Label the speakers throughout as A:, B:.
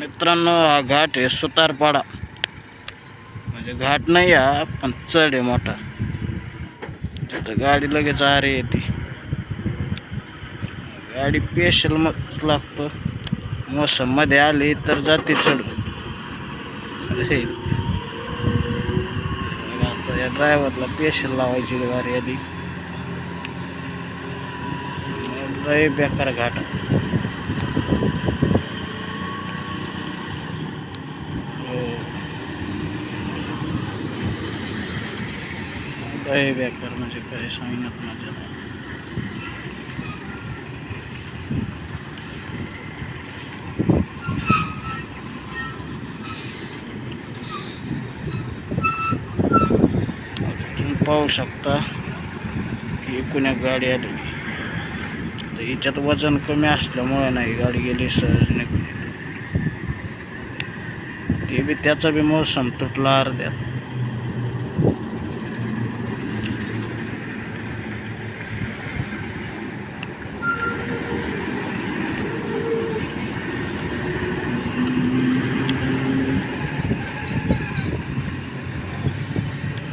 A: मित्रांनो हा घाट आहे सुतारपाडा. म्हणजे घाट नाही हा पण चढ आहे मोठा. तिथं गाडी लगेच आरे येते. गाडी पेशल मग लागतं. मोसममध्ये आली तर जाते चढ हे. आता या ड्रायव्हरला पेशल लावायची गाडी आली लय बेकार घाट हो. लय बेकार म्हणजे काय सांगण्यात मजा तुम्ही पाहू शकता की एकूण एक गाडी आली तर हिच्यात वजन कमी असल्यामुळे नाही गाडी गेली सहज निघून ते बी त्याचा बी मोसम तुटला अर्ध्यात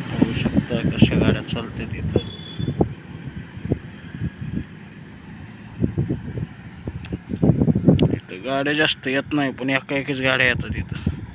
A: पाहू शकता कशा गाड्या चालते तिथं. इथं गाड्या जास्त येत नाही पण एका एकच गाड्या येतात तिथं